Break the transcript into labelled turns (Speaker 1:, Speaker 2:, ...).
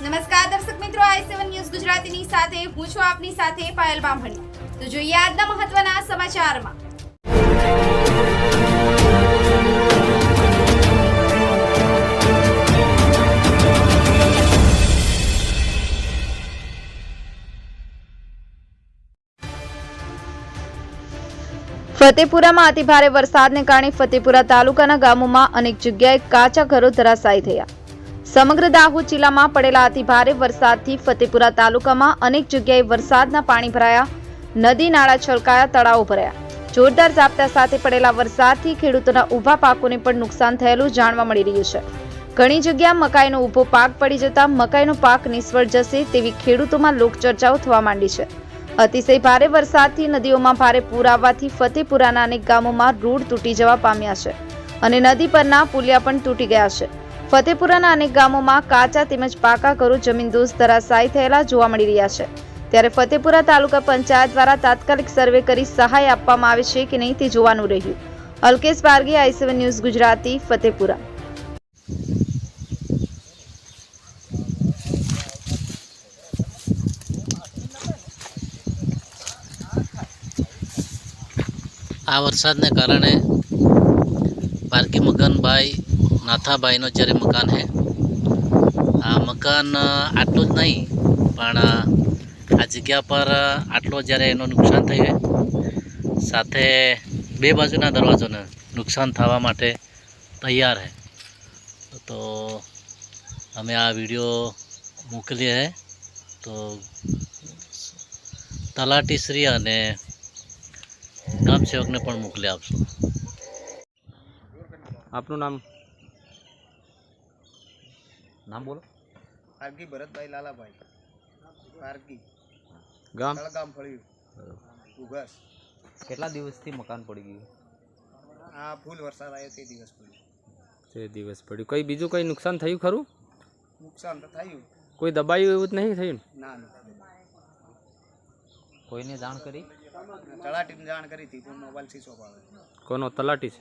Speaker 1: નમસ્કાર દર્શક મિત્રો, આઈ સેવન ન્યૂઝ ગુજરાતીની સાથે, હું છું આપની સાથે પાયલ બામણી. તો જોઈએ આજના મહત્વના સમાચારમાં. ફતેપુરામાં અતિભારે વરસાદને કારણે ફતેપુરા તાલુકાના ગામોમાં અનેક જગ્યાએ કાચા ઘરો ધરાશાયી થયા. સમગ્ર દાહોદ જિલ્લામાં પડેલા અતિભારે વરસાદથી ફતેપુરા તાલુકામાં અનેક જગ્યાએ વરસાદના પાણી ભરાયા. નદી, નાળા છલકાયા, તળાવો ભરાયા. જોરદાર ઝાપટા સાથે પડેલા વરસાદથી ખેડૂતોના ઊભા પાકોને પણ નુકસાન થયેલું જાણવા મળી રહ્યું છે. ઘણી જગ્યા મકાઈનો ઊભો પાક પડી જતા મકાઈનો પાક નિષ્ફળ જશે તેવી ખેડૂતોમાં લોકચર્ચાઓ થવા માંડી છે. અતિશય ભારે વરસાદથી નદીઓમાં ભારે પૂર આવવાથી ફતેપુરાના અનેક ગામોમાં રોડ તૂટી જવા પામ્યા છે અને નદી પરના પુલિયા પણ તૂટી ગયા છે. ફતેપુરાના અનેક ગામોમાં કાચા તેમજ પાકા ઘરો જમીનદોસ્ત ધરાશાયી થયેલા જોવા મળી રહ્યા છે. ત્યારે ફતેપુરા તાલુકા પંચાયત દ્વારા તાત્કાલિક સર્વે કરી સહાય આપવામાં આવે છે કે નહીં તે જોવાનું રહ્યું. Alkesh Pargi I news Gujarati, Fatepura.
Speaker 2: આ વરસાદને કારણે પારકી મકાનભાઈ નાથાભાઈનો જ્યારે મકાન છે, આ મકાન આટલું જ નહીં, પણ આ જગ્યા પર આટલો જ્યારે એનું નુકસાન થયું સાથે બે બાજુના દરવાજોને નુકસાન થવા માટે તૈયાર છે. તો અમે આ વીડિયો મોકલીએ છે. તો તલાટીશ્રી અને ગામસેવકને પણ મોકલી આપશું.
Speaker 3: આપનું નામ? નામ બોલો.
Speaker 4: પારકી ભરતભાઈ લાલાભાઈ. પારકી
Speaker 3: ગામ?
Speaker 4: ગામ ફળ્યું. ઉઘાસ.
Speaker 3: કેટલા દિવસથી મકાન પડી ગયું?
Speaker 4: આ ફૂલ વરસાદ આવ્યો તે દિવસ પડ્યું
Speaker 3: તે દિવસ પડ્યું કઈ બીજું કઈ નુકસાન થયું ખરું?
Speaker 4: નુકસાન તો થયું.
Speaker 3: કોઈ દબાયું એવું જ નહીં થયું ના? કોઈને જાણ કરી?
Speaker 4: તળાટીને જાણ કરી હતી પણ મોબાઈલ ઓફ આવે
Speaker 3: કોનો? તલાટી છે.